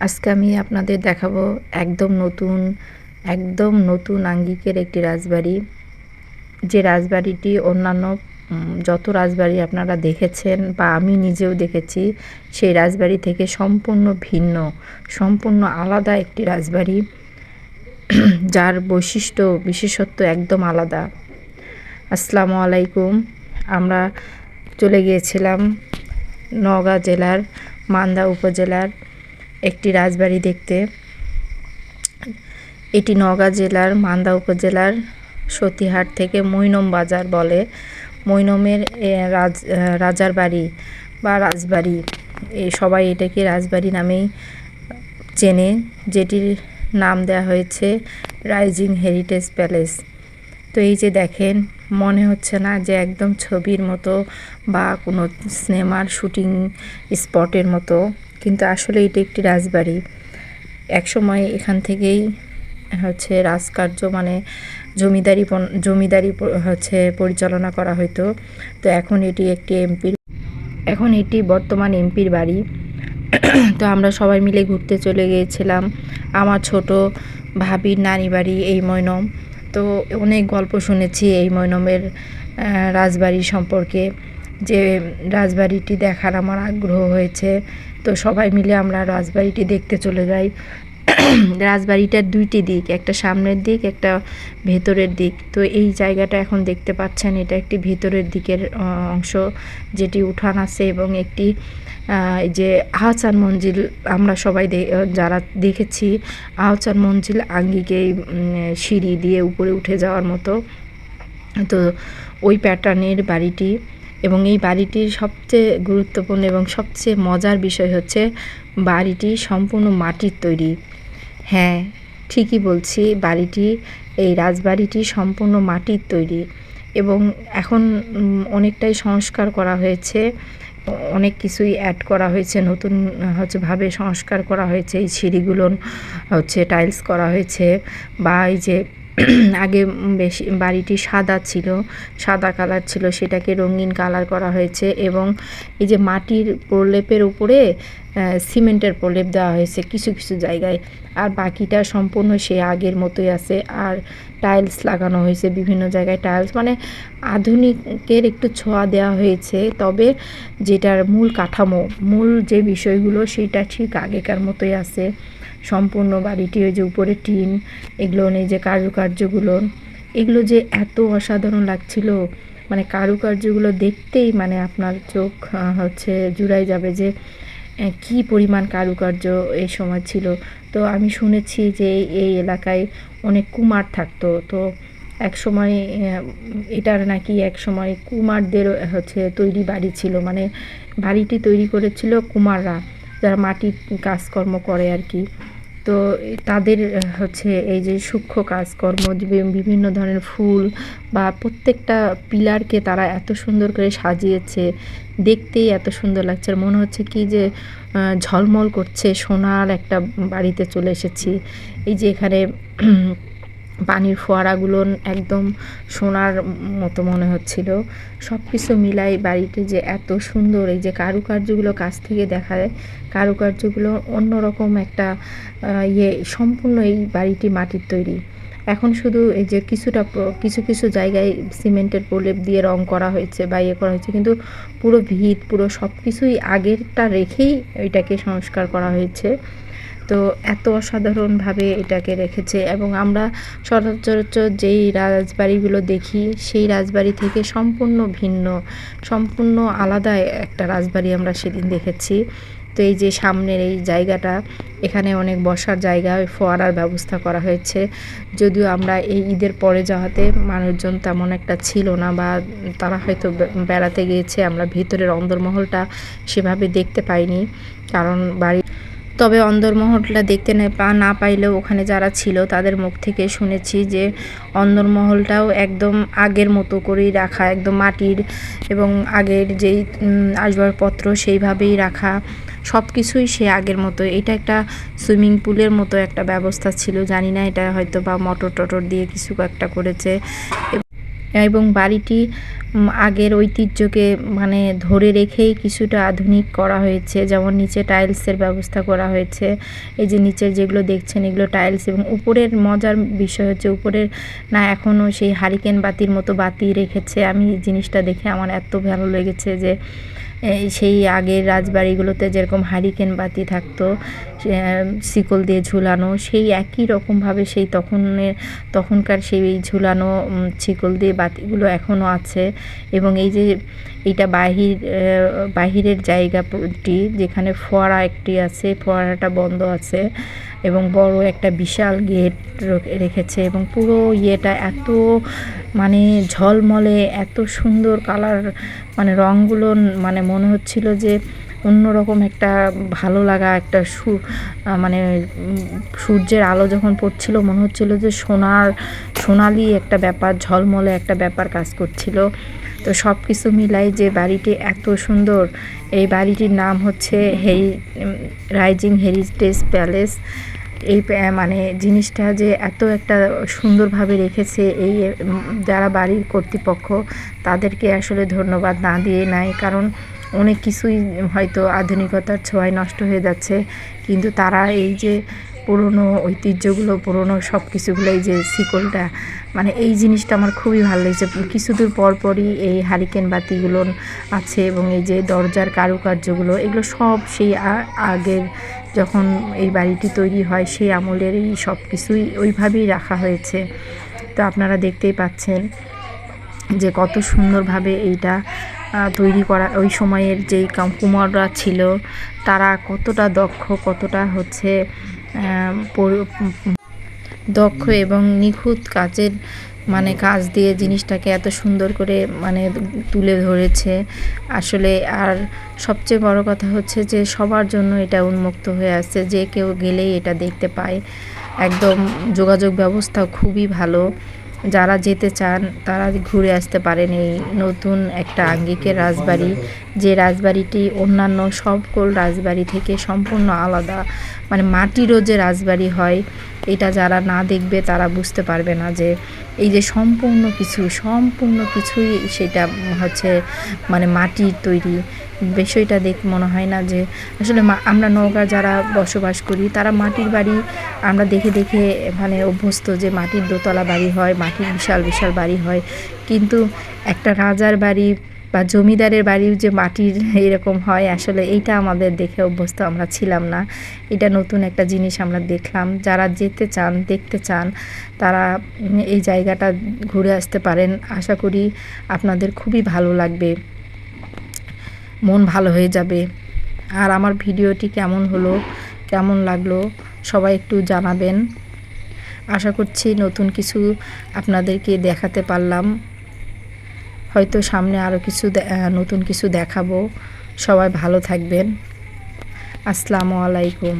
আজকে আমি আপনাদের দেখাবো একদম নতুন একদম নতুন আঙ্গিকের একটি রাজবাড়ি। যে রাজবাড়িটি অন্যান্য যত রাজবাড়ি আপনারা দেখেছেন বা আমি নিজেও দেখেছি, সেই রাজবাড়ি থেকে সম্পূর্ণ ভিন্ন, সম্পূর্ণ আলাদা একটি রাজবাড়ি। যার বৈশিষ্ট্য, বিশেষত্ব একদম আলাদা। আসসালামু আলাইকুম। আমরা চলে গিয়েছিলাম নওগাঁ জেলার, মান্দা উপজেলার একটি রাজবাড়ি দেখতে। এটি নওগাঁ জেলার মান্দা উপজেলার সতীহাট থেকে মৈনম বাজার বলে। মৈনমের রাজ রাজার বাড়ি বা রাজবাড়ি। এই সবাই এটাকে রাজবাড়ি নামেই চেনে, যেটির নাম দেওয়া হয়েছে রাইজিং হেরিটেজ প্যালেস। তো এই যে দেখেন, মনে হচ্ছে না যে একদম ছবির মতো বা কোনো সিনেমার শুটিং স্পটের মতো। কিন্তু আসলে এটি একটি রাজবাড়ি। একসময় এখান থেকেই হচ্ছে রাজকার্য মানে জমিদারি জমিদারি হচ্ছে পরিচালনা করা হতো তো এখন এটি একটি এমপির, এখন এটি বর্তমান এমপির বাড়ি। তো আমরা সবাই মিলে ঘুরতে চলে গিয়েছিলাম। আমার ছোট ভাবির নানি বাড়ি এই ময়নম। তো অনেক গল্প শুনেছি এই ময়নমের রাজবাড়ি সম্পর্কে। যে রাজবাড়িটি দেখার আমার আগ্রহ হয়েছে। তো সবাই মিলে আমরা রাজবাড়িটি দেখতে চলে যাই। রাজবাড়িটার দুইটি দিক, একটা সামনের দিক, একটা ভেতরের দিক। তো এই জায়গাটা এখন দেখতে পাচ্ছেন, এটা একটি ভেতরের দিকের অংশ যেটি উঠান আছে এবং একটি যে আহচান মঞ্জিল আমরা সবাই যারা দেখেছি আহচান মঞ্জিল আঙ্গিকে সিঁড়ি দিয়ে উপরে উঠে যাওয়ার মতো। তো ওই প্যাটার্নের বাড়িটি এবং এই বাড়িটির সবচেয়ে গুরুত্বপূর্ণ এবং সবচেয়ে মজার বিষয় হচ্ছে বাড়িটি সম্পূর্ণ মাটির তৈরি। হ্যাঁ ঠিকই বলছি, বাড়িটি, এই রাজবাড়িটি সম্পূর্ণ মাটির তৈরি এবং এখন অনেকটাই সংস্কার করা হয়েছে। অনেক কিছুই অ্যাড করা হয়েছে, নতুন, হচ্ছে ভাবে সংস্কার করা হয়েছে। এই সিঁড়িগুলো, হচ্ছে টাইলস করা হয়েছে বা এই যে আগে বেশি, বাড়িটি সাদা ছিল, সাদা কালার ছিল, সেটাকে রঙিন কালার করা হয়েছে এবং এই যে মাটির প্রলেপের উপরে সিমেন্টের প্রলেপ দেওয়া হয়েছে কিছু কিছু জায়গায়। আর বাকিটা সম্পূর্ণ সে আগের মতোই আছে। আর টাইলস লাগানো হয়েছে বিভিন্ন জায়গায় টাইলস। মানে আধুনিকের একটু ছোঁয়া দেওয়া হয়েছে, তবে যেটার মূল কাঠামো, মূল যে বিষয়গুলো, সেটা ঠিক আগেকার মতোই আছে। সম্পূর্ণ বাড়িটি ওই যে উপরে টিন, এগুলো এই যে কারুকার্যগুলো, এগুলো যে এত অসাধারণ লাগছিল। মানে কারুকার্যগুলো দেখতেই মানে আপনার চোখ হচ্ছে জুড়াই যাবে যে কি পরিমাণ কারুকার্য এই সময় ছিল। তো আমি শুনেছি যে এই এলাকায় অনেক কুমার থাকতো। তো এক সময় এটার নাকি এক সময় কুমারদের, হচ্ছে তৈরি বাড়ি ছিল। মানে বাড়িটি তৈরি করেছিল কুমাররা। যারা মাটির কাজকর্ম করে আর কি। তো তাদের হচ্ছে এই যে সূক্ষ্ম কাজকর্ম বিভিন্ন ধরনের ফুল বা প্রত্যেকটা পিলারকে তারা এত সুন্দর করে সাজিয়েছে, দেখতেই এত সুন্দর লাগছে। আর মনে হচ্ছে কি যে ঝলমল করছে, সোনার একটা বাড়িতে চলে এসেছি। এই যে এখানে পানির ফোয়ারাগুলো একদম সোনার মতো মনে হচ্ছিল। সব কিছু মিলাই বাড়িটি যে এত সুন্দর, এই যে কারুকার্যগুলো কাছ থেকে দেখা যায়, কারুকার্যগুলো অন্যরকম একটা ইয়ে সম্পূর্ণ এই বাড়িটি মাটির তৈরি। এখন শুধু এই যে কিছুটা কিছু কিছু জায়গায় সিমেন্টের প্রলেপ দিয়ে রং করা হয়েছে বা ইয়ে করা হয়েছে, কিন্তু পুরো ভিত, পুরো সব কিছুই আগেরটা রেখেই এটাকে সংস্কার করা হয়েছে। তো এত অসাধারণভাবে এটাকে রেখেছে এবং আমরা সচরাচর যেই রাজবাড়িগুলো দেখি, সেই রাজবাড়ি থেকে সম্পূর্ণ ভিন্ন, সম্পূর্ণ আলাদা একটা রাজবাড়ি আমরা সেদিন দেখেছি। তো এই যে সামনের এই জায়গাটা, এখানে অনেক বসার জায়গা ফোয়ারার ব্যবস্থা করা হয়েছে। যদিও আমরা এই ঈদের পরে যাওয়াতে মানুষজন তেমন একটা ছিল না বা তারা হয়তো বেড়াতে গিয়েছে, আমরা ভিতরের অন্দরমহলটা সেভাবে দেখতে পাইনি। কারণ বাড়ি তবে অন্দরমহলটা দেখতে না পাইলেও ওখানে যারা ছিল তাদের মুখ থেকে শুনেছি যে অন্দরমহলটাও একদম আগের মতো করেই রাখা, একদম মাটির এবং আগের যেই আসবাবপত্র সেইভাবেই রাখা সব কিছুই সে আগের মতো। এটা একটা সুইমিং পুলের মতো একটা ব্যবস্থা ছিল, জানি না এটা হয়তো বা মটর টটর দিয়ে কিছু একটা করেছে। এবং বাড়িটি আগের ঐতিহ্যকে মানে ধরে রেখেই কিছুটা আধুনিক করা হয়েছে। যেমন নিচে টাইলসের ব্যবস্থা করা হয়েছে। এই যে নিচের যেগুলো দেখছেন, এগুলো টাইলস এবং উপরের মজার বিষয় হচ্ছে, উপরের না এখনও সেই হারিকেন বাতির মতো বাতি রেখেছে। আমি জিনিসটা দেখে আমার এত ভালো লেগেছে যে সেই আগের রাজবাড়িগুলোতে যেরকম হারিকেন বাতি থাকতো শিকল দিয়ে ঝুলানো, সেই একই রকমভাবে সেই তখনের, তখনকার সেই ঝুলানো শিকল দিয়ে বাতিগুলো এখনও আছে। এবং এই যে এটা বাহির বাহিরের জায়গাটি যেখানে ফোয়ারা একটি আছে, ফোয়ারাটা বন্ধ আছে এবং বড় একটা বিশাল গেট রেখেছে এবং পুরো ইয়েটা এত মানে ঝলমলে, এত সুন্দর কালার মানে রঙগুলো মানে মনে হচ্ছিল যে অন্যরকম একটা ভালো লাগা, একটা সু মানে সূর্যের আলো যখন পড়ছিল, মনে হচ্ছিল যে সোনার, সোনালি একটা ব্যাপার, ঝলমলে একটা ব্যাপার কাজ করছিল। তো সব কিছু মিলাই যে বাড়িটি এত সুন্দর, এই বাড়িটির নাম হচ্ছে হেরি রাইজিং হেরিটেজ প্যালেস। এই মানে জিনিসটা যে এত একটা সুন্দরভাবে রেখেছে, এই যারা বাড়ির কর্তৃপক্ষ, তাদেরকে আসলে ধন্যবাদ না দিয়ে নাই। কারণ অনেক কিছুই হয়তো আধুনিকতার ছোঁয়ায় নষ্ট হয়ে যাচ্ছে, কিন্তু তারা এই যে পুরনো ঐতিহ্যগুলো, পুরনো সব কিছুগুলো এই যে শিকলটা মানে এই জিনিসটা আমার খুবই ভালো লেগেছে। কিছুদূর পর পরই এই হারিকেন বাতিগুলো আছে এবং এই যে দরজার কারুকার্যগুলো, এগুলো সব সেই আগের যখন এই বাড়িটি তৈরি হয়, সেই আমলের এই সব কিছুই ওইভাবেই রাখা হয়েছে। তো আপনারা দেখতেই পাচ্ছেন যে কত সুন্দরভাবে এইটা তৈরি করা, ওই সময়ের যেই কাম- কুমাররা ছিল, তারা কতটা দক্ষ, কতটা হচ্ছে দক্ষ এবং নিখুঁত কাজের মানে কাজ দিয়ে জিনিসটাকে এত সুন্দর করে মানে তুলে ধরেছে। আসলে আর সবচেয়ে বড় কথা হচ্ছে যে, সবার জন্য এটা উন্মুক্ত হয়ে আছে, যে কেউ গেলেই এটা দেখতে পায়। একদম যোগাযোগ ব্যবস্থাও খুবই ভালো। যারা যেতে চান, তারা ঘুরে আসতে পারেন এই নতুন একটা আঙ্গিকের রাজবাড়ি। যে রাজবাড়িটি অন্যান্য সকল রাজবাড়ি থেকে সম্পূর্ণ আলাদা। মানে মাটিরও যে রাজবাড়ি হয়, এটা যারা না দেখবে তারা বুঝতে পারবে না যে এই যে সম্পূর্ণ কিছু, সম্পূর্ণ কিছুই সেটা হচ্ছে মানে মাটির তৈরি। বিষয়টা দেখ মনে হয় না যে আসলে আমরা নৌকা যারা বসবাস করি, তারা মাটির বাড়ি আমরা দেখে দেখে মানে অভ্যস্ত যে মাটির দোতলা বাড়ি হয়, মাটির বিশাল বিশাল বাড়ি হয়। কিন্তু একটা রাজার বাড়ি বা জমিদারের বাড়ির যে মাটির এরকম হয়, আসলে এইটা আমাদের দেখে অভ্যস্ত আমরা ছিলাম না। এটা নতুন একটা জিনিস আমরা দেখলাম। যারা যেতে চান, দেখতে চান, তারা এই জায়গাটা ঘুরে আসতে পারেন। আশা করি আপনাদের খুবই ভালো লাগবে। মন ভালো হয়ে যাবে। আর আমার ভিডিওটি কেমন হলো, কেমন লাগল, সবাই একটু জানাবেন। আশা করছি নতুন কিছু আপনাদেরকে দেখাতে পারলাম। হয়তো সামনে আরও কিছু নতুন কিছু দেখাবো। সবাই ভালো থাকবেন। আসসালামু আলাইকুম।